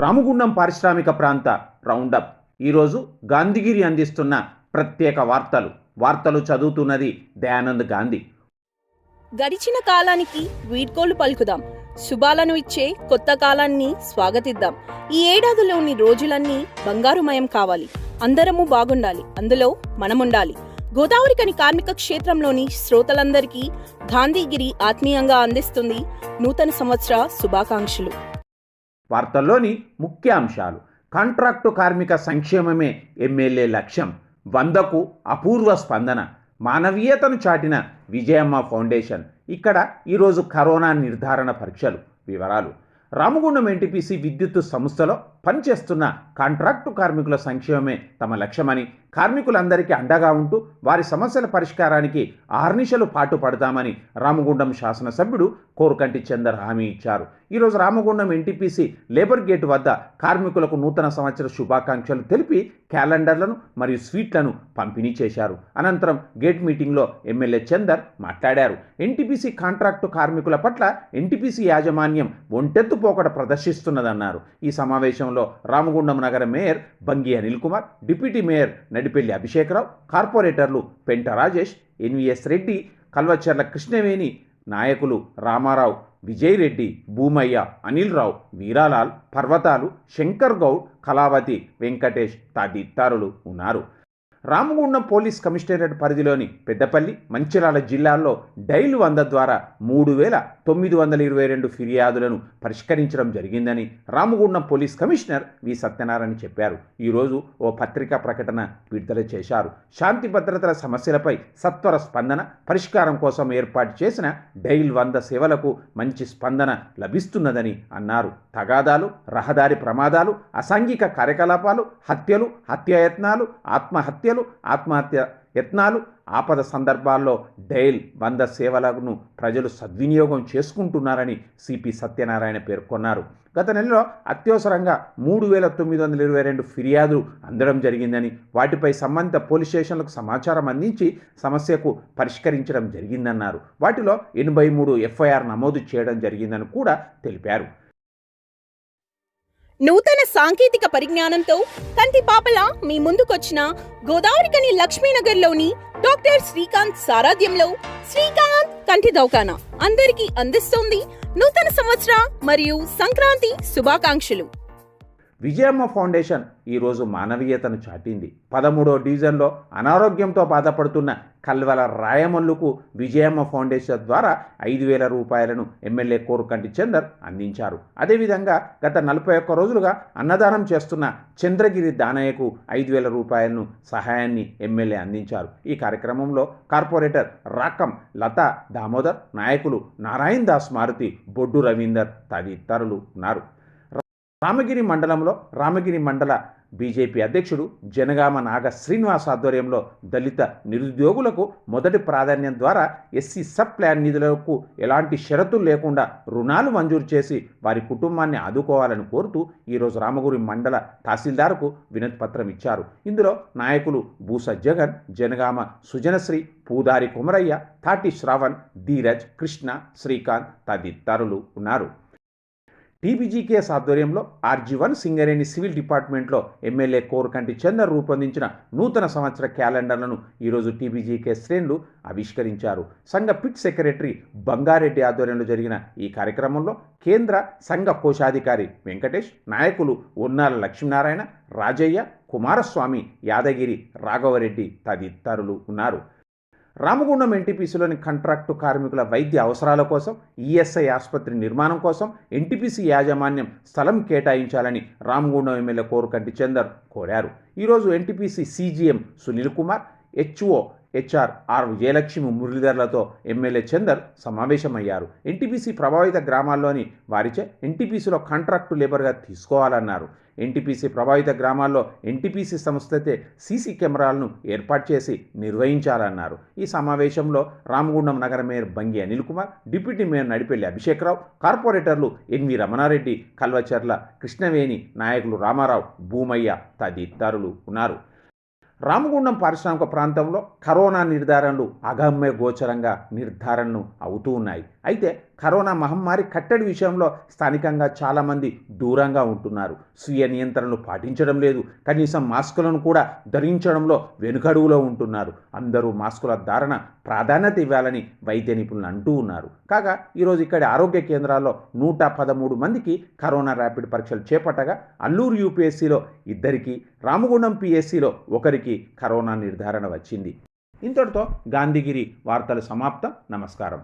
రామగుండం పారిశ్రామిక ప్రాంత రౌండప్. ఈరోజు గాంధీగిరి అందిస్తున్న ప్రత్యేక వార్తలు. వార్తలు చదువుతున్నది దయానంద్ గాంధీ. గడిచిన కాలానికి వీడ్కోలు పలుకుదాం. శుభాలను ఇచ్చే కొత్త కాలాన్ని స్వాగతిద్దాం. ఈ ఏడాదిలోని రోజులన్నీ బంగారుమయం కావాలి. అందరము బాగుండాలి. అందులో మనముండాలి. గోదావరికని కార్మిక క్షేత్రంలోని శ్రోతలందరికీ గాంధీగిరి ఆత్మీయంగా అందిస్తుంది నూతన సంవత్సర శుభాకాంక్షలు. వార్తల్లోని ముఖ్య అంశాలు కాంట్రాక్టు కార్మిక సంక్షేమమే ఎమ్మెల్యే లక్ష్యం. వందకు అపూర్వ స్పందన. మానవీయతను చాటిన విజయమ్మ ఫౌండేషన్. ఇక్కడ ఈరోజు కరోనా నిర్ధారణ పరీక్షలు వివరాలు. రామగుండం ఎన్టీపీసీ విద్యుత్ సంస్థలో పనిచేస్తున్న కాంట్రాక్టు కార్మికుల సంక్షేమమే తమ లక్ష్యమని కార్మికులందరికీ అండగా ఉంటూ వారి సమస్యల పరిష్కారానికి ఆర్నిశలు పాటు పడతామని రామగుండం శాసనసభ్యుడు కోరుకంటి చందర్ హామీ ఇచ్చారు. ఈరోజు రామగుండం ఎన్టీపీసీ లేబర్ గేట్ వద్ద కార్మికులకు నూతన సంవత్సర శుభాకాంక్షలు తెలిపి క్యాలెండర్లను మరియు స్వీట్లను పంపిణీ చేశారు. అనంతరం గేట్ మీటింగ్లో ఎమ్మెల్యే చందర్ మాట్లాడారు. ఎన్టీపీసీ కాంట్రాక్టు కార్మికుల పట్ల ఎన్టీపీసీ యాజమాన్యం ఒంటెత్తుపోకడ ప్రదర్శిస్తున్నదన్నారు. ఈ సమావేశం సమావేశంలో రామగుండం నగర mayor Bangi Anil Kumar deputy mayor Nadipelli Abhishekrao కార్పొరేటర్లు పెంట రాజేష్ ఎన్విఎస్ రెడ్డి కల్వచర్ల కృష్ణవేణి నాయకులు రామారావు విజయ్ రెడ్డి భూమయ్య అనిల్ రావు వీరాలాల్ పర్వతాలు శంకర్ గౌడ్ కళావతి వెంకటేష్ తదితరులు ఉన్నారు. రామగుండం పోలీస్ కమిషనరేట్ పరిధిలోని పెద్దపల్లి మంచిరాల జిల్లాల్లో డైల్ వంద ద్వారా మూడు వేల తొమ్మిది వందల ఇరవై రెండు ఫిర్యాదులను పరిష్కరించడం జరిగిందని Ramagundam police commissioner V Satyanarayana చెప్పారు. ఈరోజు ఓ పత్రికా ప్రకటన విడుదల చేశారు. శాంతి భద్రతల సమస్యలపై సత్వర స్పందన పరిష్కారం కోసం ఏర్పాటు చేసిన డైల్ వంద సేవలకు మంచి స్పందన లభిస్తున్నదని అన్నారు. తగాదాలు రహదారి ప్రమాదాలు అసాంఘిక కార్యకలాపాలు హత్యలు హత్యాయత్నాలు ఆత్మహత్యలు ఆత్మహత్య యత్నాలు ఆపద సందర్భాల్లో డైల్ వంద సేవలను ప్రజలు సద్వినియోగం చేసుకుంటున్నారని సిపి సత్యనారాయణ పేర్కొన్నారు. గత నెలలో అత్యవసరంగా మూడు వేల తొమ్మిది వందల ఇరవై రెండు ఫిర్యాదులు అందడం జరిగిందని వాటిపై సంబంధిత పోలీస్ స్టేషన్లకు సమాచారం అందించి సమస్యకు పరిష్కరించడం జరిగిందన్నారు. వాటిలో ఎనభై మూడు ఎఫ్ఐఆర్ నమోదు చేయడం జరిగిందని కూడా తెలిపారు. నూతన సాంకేతిక పరిజ్ఞానంతో కంటి పాపల మీ ముందుకొచ్చిన గోదావరికని లక్ష్మీనగర్లోని డాక్టర్ శ్రీకాంత్ సారాధ్యంలో శ్రీకాంత్ కంటి దౌకాన అందరికీ అందిస్తోంది నూతన సంవత్సర మరియు సంక్రాంతి శుభాకాంక్షలు. విజయమ్మ ఫౌండేషన్ ఈరోజు మానవీయతను చాటింది. పదమూడో డివిజన్లో అనారోగ్యంతో బాధపడుతున్న కల్వల రాయమల్లుకు విజయమ్మ ఫౌండేషన్ ద్వారా ఐదు వేల రూపాయలను ఎమ్మెల్యే కోరుకంటి చందర్ అందించారు. అదేవిధంగా గత నలభై ఒక్క రోజులుగా అన్నదానం చేస్తున్న చంద్రగిరి దానయ్యకు ఐదు వేల రూపాయలను సహాయాన్ని ఎమ్మెల్యే అందించారు. ఈ కార్యక్రమంలో కార్పొరేటర్ రాకం లతా దామోదర్ నాయకులు నారాయణ దాస్ మారుతి బొడ్డు రవీందర్ తదితరులు ఉన్నారు. రామగిరి మండలంలో రామగిరి మండల బీజేపీ అధ్యక్షుడు జనగామ నాగ శ్రీనివాస్ ఆధ్వర్యంలో దళిత నిరుద్యోగులకు మొదటి ప్రాధాన్యం ద్వారా ఎస్సీ సబ్ ప్లాన్ నిధులకు ఎలాంటి షరతులు లేకుండా రుణాలు మంజూరు చేసి వారి కుటుంబాన్ని ఆదుకోవాలని కోరుతూ ఈరోజు రామగురి మండల తహసీల్దార్కు వినతి పత్రం ఇచ్చారు. ఇందులో నాయకులు బూస జగన్ జనగామ సుజనశ్రీ పూదారి కుమరయ్య తాటి శ్రావణ్ ధీరజ్ కృష్ణ శ్రీకాంత్ తదితరులు ఉన్నారు. టీబీజీకేఎస్ ఆధ్వర్యంలో ఆర్జీ వన్ సింగరేణి సివిల్ డిపార్ట్మెంట్లో ఎమ్మెల్యే కోరకంటి చందర్ రూపొందించిన నూతన సంవత్సర క్యాలెండర్లను ఈరోజు టీబీజీకే శ్రేణులు ఆవిష్కరించారు. సంఘ పిట్ సెక్రటరీ బంగారెడ్డి ఆధ్వర్యంలో జరిగిన ఈ కార్యక్రమంలో కేంద్ర సంఘ కోశాధికారి వెంకటేష్ నాయకులు ఉన్నాల లక్ష్మీనారాయణ రాజయ్య కుమారస్వామి యాదగిరి రాఘవరెడ్డి తదితరులు ఉన్నారు. రామగుండం ఎన్టీపీసీలోని కాంట్రాక్టు కార్మికుల వైద్య అవసరాల కోసం ఈఎస్ఐ ఆసుపత్రి నిర్మాణం కోసం ఎన్టీపీసీ యాజమాన్యం స్థలం కేటాయించాలని రామగుండం ఎమ్మెల్యే కోరుకంటి చందర్ కోరారు. ఈరోజు NTPC CGM Sunil Kumar HO HR R Vijayalakshmi మురళీధర్లతో MLA Chander సమావేశమయ్యారు. ఎన్టీపీసీ ప్రభావిత గ్రామాల్లోని వారిచే ఎన్టీపీసీలో కాంట్రాక్టు లేబర్గా తీసుకోవాలన్నారు. ఎన్టీపీసీ ప్రభావిత గ్రామాల్లో ఎన్టీపీసీ సంస్థతే సీసీ కెమెరాలను ఏర్పాటు చేసి నిర్వహించాలన్నారు. ఈ సమావేశంలో రామగుండం నగర mayor Bangi Anil Kumar deputy mayor Nadipelli Abhishekrao కార్పొరేటర్లు ఎన్వి రమణారెడ్డి కల్వచర్ల కృష్ణవేణి నాయకులు రామారావు భూమయ్య తదితరులు ఉన్నారు. రామగుండం పారిశ్రామిక ప్రాంతంలో కరోనా నిర్ధారణలు అగమ్య గోచరంగా నిర్ధారణలు అవుతూ ఉన్నాయి. అయితే కరోనా మహమ్మారి కట్టడి విషయంలో స్థానికంగా చాలామంది దూరంగా ఉంటున్నారు. స్వీయ నియంత్రణలు పాటించడం లేదు. కనీసం మాస్కులను కూడా ధరించడంలో వెనుకడుగులో ఉంటున్నారు. అందరూ మాస్కుల ధారణ ప్రాధాన్యత ఇవ్వాలని వైద్య నిపుణులు అంటూ ఉన్నారు. కాగా ఈరోజు ఇక్కడి ఆరోగ్య కేంద్రాల్లో నూట పదమూడు మందికి కరోనా ర్యాపిడ్ పరీక్షలు చేపట్టగా అల్లూరు యూపీఎస్సీలో ఇద్దరికి రామగుండం పిఎస్సిలో ఒకరికి కరోనా నిర్ధారణ వచ్చింది. ఇంతటితో గాంధీగిరి వార్తలు సమాప్తం. నమస్కారం.